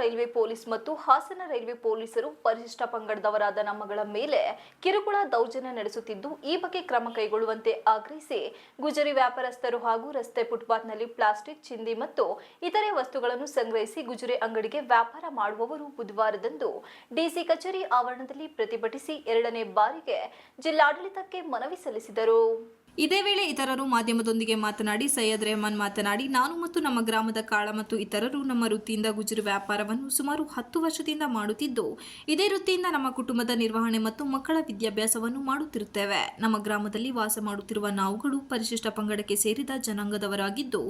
Railway police ಮತ್ತು Hassan railway ಪೊಲೀಸರು ಪರಿಶಿಷ್ಟ ಪಂಗಡದವರಾದ ನಮ್ಮಗಳ ಮೇಲೆ ಕಿರುಕುಳ ದೌರ್ಜನ್ಯ ನಡೆಸುತ್ತಿದ್ದು, ಈ ಬಗ್ಗೆ ಕ್ರಮ ಕೈಗೊಳ್ಳುವಂತೆ ಆಗ್ರಹಿಸಿ ಗುಜರಿ ವ್ಯಾಪಾರಸ್ಥರು ಹಾಗೂ ರಸ್ತೆ ಫುಟ್ಪಾತ್ನಲ್ಲಿ ಪ್ಲಾಸ್ಟಿಕ್, ಚಿಂದಿ ಮತ್ತು ಇತರೆ ವಸ್ತುಗಳನ್ನು ಸಂಗ್ರಹಿಸಿ ಗುಜರಿ ಅಂಗಡಿಗೆ ವ್ಯಾಪಾರ ಮಾಡುವವರು ಬುಧವಾರದಂದು ಡಿಸಿ ಕಚೇರಿ ಆವರಣದಲ್ಲಿ ಪ್ರತಿಭಟಿಸಿ ಎರಡನೇ ಬಾರಿಗೆ ಜಿಲ್ಲಾಡಳಿತಕ್ಕೆ ಮನವಿ ಸಲ್ಲಿಸಿದರು. ಇದೇ ವೇಳೆ ಇತರರು ಮಾಧ್ಯಮದೊಂದಿಗೆ ಮಾತನಾಡಿ ಸೈಯದ್ ರೆಹಮಾನ್ ಮಾತನಾಡಿ, ನಾನು ಮತ್ತು ನಮ್ಮ ಗ್ರಾಮದ ಕಾಳ ಮತ್ತು ಇತರರು ನಮ್ಮ ವೃತ್ತಿಯಿಂದ ಗುಜರು ವ್ಯಾಪಾರವನ್ನು ಸುಮಾರು ಹತ್ತು ವರ್ಷದಿಂದ ಮಾಡುತ್ತಿದ್ದು, ಇದೇ ವೃತ್ತಿಯಿಂದ ನಮ್ಮ ಕುಟುಂಬದ ನಿರ್ವಹಣೆ ಮತ್ತು ಮಕ್ಕಳ ವಿದ್ಯಾಭ್ಯಾಸವನ್ನು ಮಾಡುತ್ತಿರುತ್ತೇವೆ. ನಮ್ಮ ಗ್ರಾಮದಲ್ಲಿ ವಾಸ ಮಾಡುತ್ತಿರುವ ನಾವುಗಳು ಪರಿಶಿಷ್ಟ ಪಂಗಡಕ್ಕೆ ಸೇರಿದ ಜನಾಂಗದವರಾಗಿದ್ದು,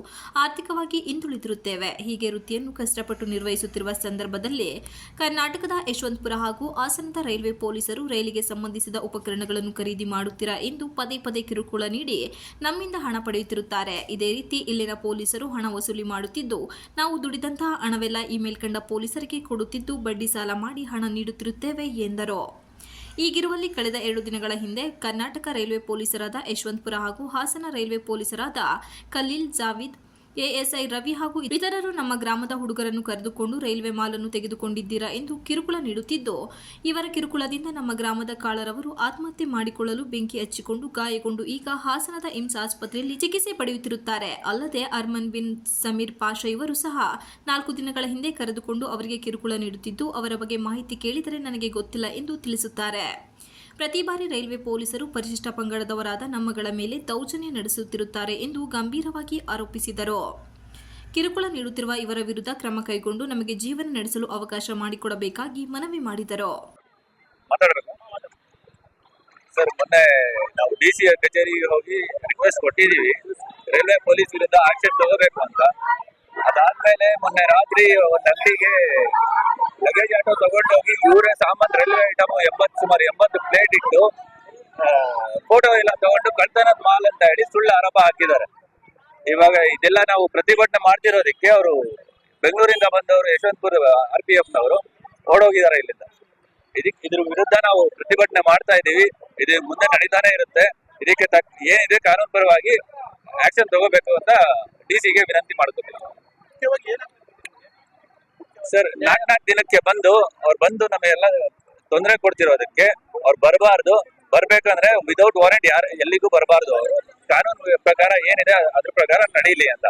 ಆರ್ಥಿಕವಾಗಿ ಹಿಂದುಳಿದಿರುತ್ತೇವೆ. ಹೀಗೆ ವೃತ್ತಿಯನ್ನು ಕಷ್ಟಪಟ್ಟು ನಿರ್ವಹಿಸುತ್ತಿರುವ ಸಂದರ್ಭದಲ್ಲಿ ಕರ್ನಾಟಕದ ಯಶವಂತಪುರ ಹಾಗೂ ಹಾಸನದ ರೈಲ್ವೆ ಪೊಲೀಸರು ರೈಲಿಗೆ ಸಂಬಂಧಿಸಿದ ಉಪಕರಣಗಳನ್ನು ಖರೀದಿ ಮಾಡುತ್ತೀರಾ ಎಂದು ಪದೇ ಪದೇ ಕಿರುಕುಳ ನೀಡಿ ನಮ್ಮಿಂದ ಹಣ ಪಡೆಯುತ್ತಿರುತ್ತಾರೆ. ಇದೇ ರೀತಿ ಇಲ್ಲಿನ ಪೊಲೀಸರು ಹಣ ವಸೂಲಿ ಮಾಡುತ್ತಿದ್ದು, ನಾವು ದುಡಿದಂತಹ ಹಣವೆಲ್ಲ ಈ ಮೇಲ್ಕಂಡ ಪೊಲೀಸರಿಗೆ ಕೊಡುತ್ತಿದ್ದು ಬಡ್ಡಿ ಸಾಲ ಮಾಡಿ ಹಣ ನೀಡುತ್ತಿರುತ್ತೇವೆ ಎಂದರು. ಈಗಿರುವಲ್ಲಿ ಕಳೆದ ಎರಡು ದಿನಗಳ ಹಿಂದೆ ಕರ್ನಾಟಕ ರೈಲ್ವೆ ಪೊಲೀಸರಾದ ಯಶವಂತಪುರ ಹಾಗೂ ಹಾಸನ ರೈಲ್ವೆ ಪೊಲೀಸರಾದ ಖಲೀಲ್ ಜಾವೀದ್ ಎಎಸ್ಐ ರವಿ ಹಾಗೂ ಇತರರು ನಮ್ಮ ಗ್ರಾಮದ ಹುಡುಗರನ್ನು ಕರೆದುಕೊಂಡು ರೈಲ್ವೆ ಮಾಲನ್ನು ತೆಗೆದುಕೊಂಡಿದ್ದೀರಾ ಎಂದು ಕಿರುಕುಳ ನೀಡುತ್ತಿದ್ದು, ಇವರ ಕಿರುಕುಳದಿಂದ ನಮ್ಮ ಗ್ರಾಮದ ಕಾಳರವರು ಆತ್ಮಹತ್ಯೆ ಮಾಡಿಕೊಳ್ಳಲು ಬೆಂಕಿ ಹಚ್ಚಿಕೊಂಡು ಗಾಯಗೊಂಡು ಈಗ ಹಾಸನದ ಇಮ್ಸ್ ಆಸ್ಪತ್ರೆಯಲ್ಲಿ ಚಿಕಿತ್ಸೆ ಪಡೆಯುತ್ತಿರುತ್ತಾರೆ. ಅಲ್ಲದೆ ಅರ್ಮನ್ ಬಿನ್ ಸಮೀರ್ ಪಾಷಾ ಇವರು ಸಹ ನಾಲ್ಕು ದಿನಗಳ ಹಿಂದೆ ಕರೆದುಕೊಂಡು ಅವರಿಗೆ ಕಿರುಕುಳ ನೀಡುತ್ತಿದ್ದು, ಅವರ ಬಗ್ಗೆ ಮಾಹಿತಿ ಕೇಳಿದರೆ ನನಗೆ ಗೊತ್ತಿಲ್ಲ ಎಂದು ತಿಳಿಸುತ್ತಾರೆ. ಪ್ರತಿ ಬಾರಿ ರೈಲ್ವೆ ಪೊಲೀಸರು ಪರಿಶಿಷ್ಟ ಪಂಗಡದವರಾದ ನಮ್ಮಗಳ ಮೇಲೆ ದೌರ್ಜನ್ಯ ನಡೆಸುತ್ತಿರುತ್ತಾರೆ ಎಂದು ಗಂಭೀರವಾಗಿ ಆರೋಪಿಸಿದರು. ಕಿರುಕುಳ ನೀಡುತ್ತಿರುವ ಇವರ ವಿರುದ್ಧ ಕ್ರಮ ಕೈಗೊಂಡು ನಮಗೆ ಜೀವನ ನಡೆಸಲು ಅವಕಾಶ ಮಾಡಿಕೊಡಬೇಕಾಗಿ ಮನವಿ ಮಾಡಿದರು. ಸರ್, ಮೊನ್ನೆ ನಾವು ಡಿ ಸಿ ಕಚೇರಿಗೆ ಹೋಗಿ ರಿಕ್ವೆಸ್ಟ್ ಕೊಟ್ಟಿದ್ದೀವಿ. ರೈಲ್ವೆ ಪೊಲೀಸ್ ವಿರುದ್ಧ ಆಕ್ಷನ್ ತಗೋಬೇಕು ಅಂತ. ಅದಾದ್ಮೇಲೆ ಮೊನ್ನೆ ರಾತ್ರಿ ಒಂದು ಅಂಗಡಿಗೆ ಲಗೇಜ್ ಆಟೋ ತಗೊಂಡು ಹೋಗಿ ಇವರೇ ಸಾಮಾನ್ ರೈಲ್ವೆ ಐಟಮ್ ಎಂಬತ್ತು ಸುಮಾರು ಎಂಬತ್ತು ಪ್ಲೇಟ್ ಇಟ್ಟು ಫೋಟೋ ಎಲ್ಲ ತಗೊಂಡು ಕಳ್ತನದ ಮಾಲ್ ಅಂತ ಹೇಳಿ ಸುಳ್ಳು ಆರೋಪ ಹಾಕಿದ್ದಾರೆ. ಇವಾಗ ಇದೆಲ್ಲ ನಾವು ಪ್ರತಿಭಟನೆ ಮಾಡ್ತಿರೋದಕ್ಕೆ ಅವರು ಬೆಂಗಳೂರಿಂದ ಬಂದವರು ಯಶವಂತಪುರ ಆರ್ ಪಿ ಎಫ್ ನವರು ಓಡೋಗಿದ್ದಾರೆ ಇಲ್ಲಿಂದ. ಇದಕ್ಕೆ ಇದ್ರ ವಿರುದ್ಧ ನಾವು ಪ್ರತಿಭಟನೆ ಮಾಡ್ತಾ ಇದ್ದೀವಿ. ಇದು ಮುಂದೆ ನಡೀತಾನೆ ಇರುತ್ತೆ. ಇದಕ್ಕೆ ತಕ್ಕ ಏನಿದೆ ಕಾನೂನುಪರವಾಗಿ ಆಕ್ಷನ್ ತಗೋಬೇಕು ಅಂತ ಡಿ ಸಿಗೆ ವಿನಂತಿ ಮಾಡ್ಕೊತೀವಿ. ಸರ್ ನಾಲ್ಕು ನಾಲ್ಕು ದಿನಕ್ಕೆ ಬಂದು ಅವ್ರು ಬಂದು ನಮಗೆಲ್ಲ ತೊಂದರೆ ಕೊಡ್ತಿರೋದಕ್ಕೆ ಅವ್ರು ಬರಬಾರ್ದು. ಬರ್ಬೇಕಂದ್ರೆ ವಿದೌಟ್ ವಾರೆಂಟ್ ಯಾರು ಎಲ್ಲಿಗೂ ಬರಬಾರ್ದು ಅವರು. ಕಾನೂನು ಪ್ರಕಾರ ಏನಿದೆ ಅದ್ರ ಪ್ರಕಾರ ನಡೀಲಿ ಅಂತ.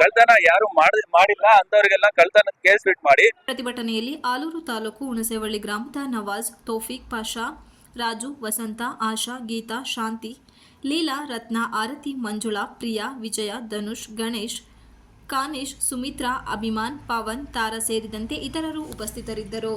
ಕಳ್ತನ ಯಾರು ಮಾಡಿ ಮಾಡಿಲ್ಲ ಅಂತವ್ರಿಗೆಲ್ಲ ಕಳ್ತನದ ಕೇಸ್ ಫಿಟ್ ಮಾಡಿ. ಪ್ರತಿಭಟನೆಯಲ್ಲಿ ಆಲೂರು ತಾಲೂಕು ಹುಣಸೇವಳ್ಳಿ ಗ್ರಾಮದ ನವಾಜ್, ತೋಫಿಕ್ ಪಾಷಾ, ರಾಜು, ವಸಂತ, ಆಶಾ, ಗೀತಾ, ಶಾಂತಿ, ಲೀಲಾ, ರತ್ನ, ಆರತಿ, ಮಂಜುಳಾ, ಪ್ರಿಯಾ, ವಿಜಯ, ಧನುಷ್, ಗಣೇಶ್, ಕಾನೇಶ್, ಸುಮಿತ್ರಾ, ಅಭಿಮಾನ್, ಪವನ್, ತಾರಾ ಸೇರಿದಂತೆ ಇತರರು ಉಪಸ್ಥಿತರಿದ್ದರು.